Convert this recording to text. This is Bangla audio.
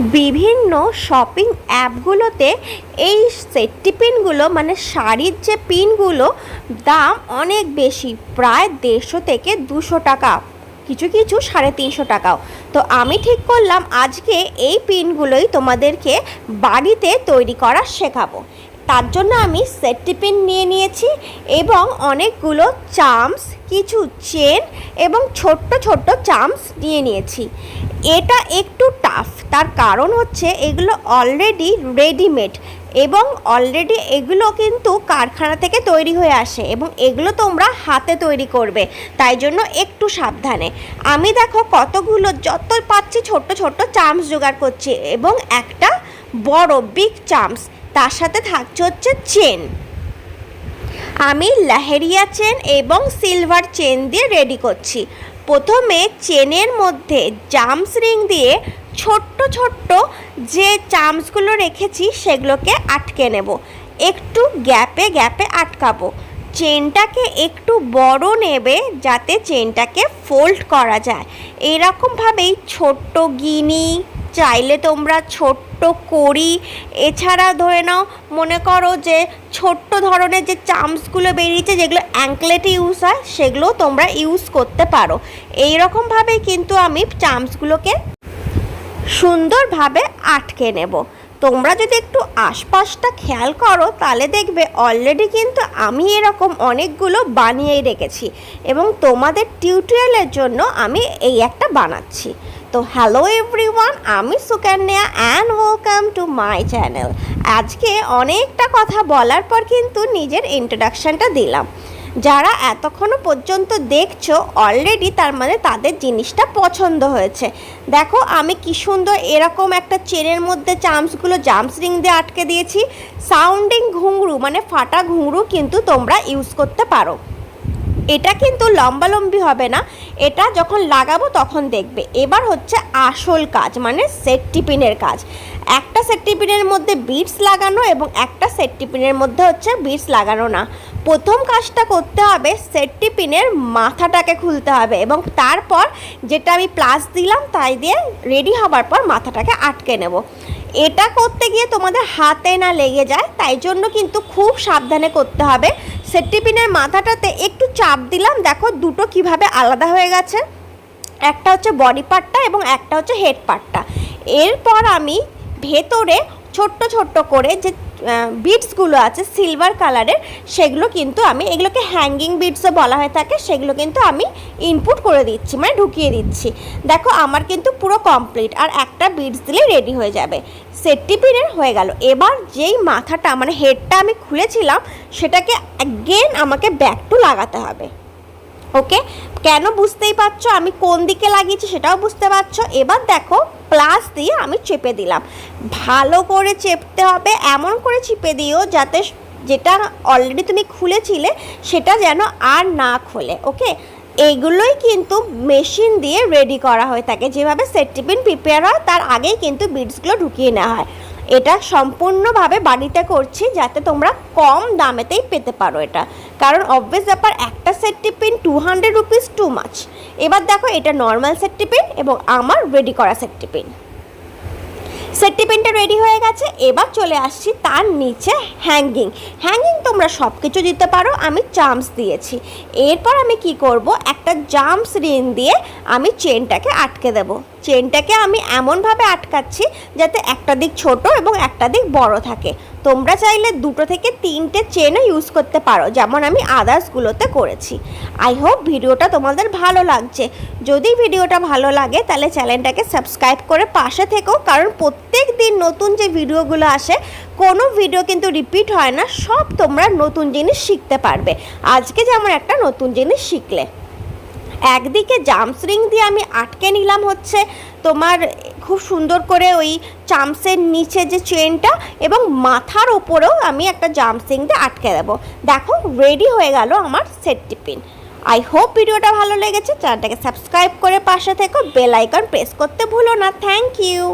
বিভিন্ন শপিং অ্যাপগুলোতে এই সেফটি পিনগুলো মানে শাড়ির যে পিনগুলো দাম অনেক বেশি। প্রায় দেড়শো থেকে দুশো টাকা। কিছু কিছু সাড়ে তিনশো টাকাও। তো আমি ঠিক করলাম, আজকে এই পিনগুলোই তোমাদেরকে বাড়িতে তৈরি করা শেখাবো। তার জন্য আমি সেফটি পিন নিয়ে নিয়েছি এবং অনেকগুলো চামস কিছু চেন এবং ছোট্ট ছোট্ট চামস নিয়ে নিয়েছি। এটা একটু টাফ তার কারণ হচ্ছে এগুলো অলরেডি রেডিমেড এবং অলরেডি এগুলো কিন্তু কারখানা থেকে তৈরি হয়ে আসে এবং এগুলো তোমরা হাতে তৈরি করবে, তাই জন্য একটু সাবধানে। আমি দেখো কতগুলো যত পাচ্ছি ছোট্ট ছোট্ট চামস জোগাড় করছি এবং একটা বড় বিগ চামস তার সাথে থাকছে হচ্ছে চেন আমি লাহেরিয়া চেন এবং সিলভার চেন দিয়ে রেডি করছি। প্রথমে চেনের মধ্যে জাম্পস রিং দিয়ে ছোট্ট ছোট্ট যে চামসগুলো রেখেছি সেগুলোকে আটকে নেব। একটু গ্যাপে গ্যাপে আটকাবো। চেনটাকে একটু বড় নেবে যাতে চেনটাকে ফোল্ড করা যায়। এরকমভাবেই ছোট্ট গিনি চাইলে তোমরা ছোট্ট করি এছাড়া ধরে নাও, মনে করো যে ছোট্ট ধরনের যে চামসগুলো বেরিয়েছে, যেগুলো অ্যাঙ্কলেটে ইউজ হয় সেগুলো তোমরা ইউজ করতে পারো। এই রকমভাবেই কিন্তু আমি চামসগুলোকে সুন্দরভাবে আটকে নেব। তোমরা যদি একটু আশপাশটা খেয়াল করো, তাহলে দেখবে অলরেডি কিন্তু আমি এরকম অনেকগুলো বানিয়েই রেখেছি এবং তোমাদের টিউটোরিয়ালের জন্য আমি এই একটা বানাচ্ছি। তো হ্যালো এভরিওয়ান আমি Sukanya and welcome to my channel আজকে অনেকটা কথা বলার পর কিন্তু নিজের ইন্ট্রোডাকশানটা দিলাম। যারা এতক্ষণও পর্যন্ত দেখছ অলরেডি তার মানে তাদের জিনিসটা পছন্দ হয়েছে। দেখো, আমি কি সুন্দর এরকম একটা চেনের মধ্যে চামসগুলো জামস রিং দিয়ে আটকে দিয়েছি। সাউন্ডিং ঘুঙরু মানে ফাটা ঘুঙরু কিন্তু তোমরা ইউজ করতে পারো। এটা কিন্তু লম্বালম্বি হবে না। এটা যখন লাগাবো তখন দেখবে। এবার হচ্ছে আসল কাজ মানে সেট টিপিনের কাজ। একটা সেট টিপিনের মধ্যে বিটস লাগানো এবং একটা সেট টিপিনের মধ্যে হচ্ছে বিটস লাগানো না। প্রথম কাজটা করতে হবে সেট টিপিনের মাথাটাকে খুলতে হবে এবং তারপর যেটা আমি প্লাস দিলাম তাই দিয়ে রেডি হবার পর মাথাটাকে আটকে নেব। এটা করতে গিয়ে তোমাদের হাতে না লেগে যায়, তাই জন্য কিন্তু খুব সাবধানে করতে হবে। সেট্টিপিনের মাথাটাতে একটু চাপ দিলাম, দেখো দুটো কীভাবে আলাদা হয়ে গেছে। একটা হচ্ছে বডি পার্টটা এবং একটা হচ্ছে হেড পার্টটা এরপর আমি ভেতরে ছোট্ট ছোট্ট করে যে বিটসগুলো আছে সিলভার কালারের সেগুলো কিন্তু আমি, এগুলোকে হ্যাঙ্গিং বিটসও বলা হয়ে থাকে, সেগুলো কিন্তু আমি ইনপুট করে দিচ্ছি মানে ঢুকিয়ে দিচ্ছি। দেখো, আমার কিন্তু পুরো কমপ্লিট আর একটা বিটস দিলে রেডি হয়ে যাবে। সেটটি পিনের হয়ে গেল। এবার যেই মাথাটা মানে হেডটা আমি খুলেছিলাম, সেটাকে অ্যাগেন আমাকে ব্যাক টু লাগাতে হবে। ওকে? কেন বুঝতেই পারছ আমি কোন দিকে লাগিয়েছি সেটাও বুঝতে পারছ? এবার দেখো প্লাস দিয়ে আমি চেপে দিলাম। ভালো করে চেপতে হবে, এমন করে চেপে দিও যাতে যেটা অলরেডি তুমি খুলেছিলে সেটা যেন আর না খোলে, ওকে? এইগুলোই কিন্তু মেশিন দিয়ে রেডি করা হয়ে থাকে। যেভাবে সেটটিপিন প্রিপেয়ার হয়, তার আগেই কিন্তু বিটসগুলো ঢুকিয়ে নেওয়া হয়। এটা সম্পূর্ণভাবে বাড়িতে করছি যাতে তোমরা কম দামেতেই পেতে পারো এটা। কারণ অবভিয়াস ব্যাপার, একটা set tiffin two hundred rupees two মাছ এবার দেখো এটা নর্মাল সেট টিপিন এবং আমার রেডি করা সেট টিপিন সেট টিপিনটা রেডি হয়ে গেছে, এবার চলে আসছি তার নিচে হ্যাঙ্গিং হ্যাঙ্গিং তোমরা সব কিছু দিতে পারো, আমি চামস দিয়েছি। এরপর আমি কি করব? একটা জাম্পস রিং দিয়ে আমি চেনটাকে আটকে দেবো। চেনটাকে আমি এমনভাবে আটকাচ্ছি যাতে একটা দিক ছোট এবং একটা দিক বড় থাকে। তোমরা চাইলে দুটো থেকে তিনটে চেনও ইউজ করতে পারো, যেমন আমি আদার্সগুলোতে করেছি। আই হোপ ভিডিওটা তোমাদের ভালো লাগছে। যদি ভিডিওটা ভালো লাগে, তাহলে চ্যানেলটাকে সাবস্ক্রাইব করে পাশে থেকো, কারণ প্রত্যেক দিন নতুন যে ভিডিওগুলো আসে, কোনো ভিডিও কিন্তু রিপিট হয় না, সব তোমরা নতুন জিনিস শিখতে পারবে। আজকে যেমন একটা নতুন জিনিস শিখলে। একদিকে জাম্পস রিং দিয়ে আমি আটকে নিলাম হচ্ছে তোমার খুব সুন্দর করে ওই চামসের নিচে যে চেনটা এবং মাথার ওপরেও আমি একটা জাম্পস রিং দিয়ে আটকে দেবো। দেখো রেডি হয়ে গেল আমার সেট পিন আই হোপ ভিডিওটা ভালো লেগেছে। চ্যানেলটাকে সাবস্ক্রাইব করে পাশে থেকো। বেল আইকন প্রেস করতে ভুলো না। Thank you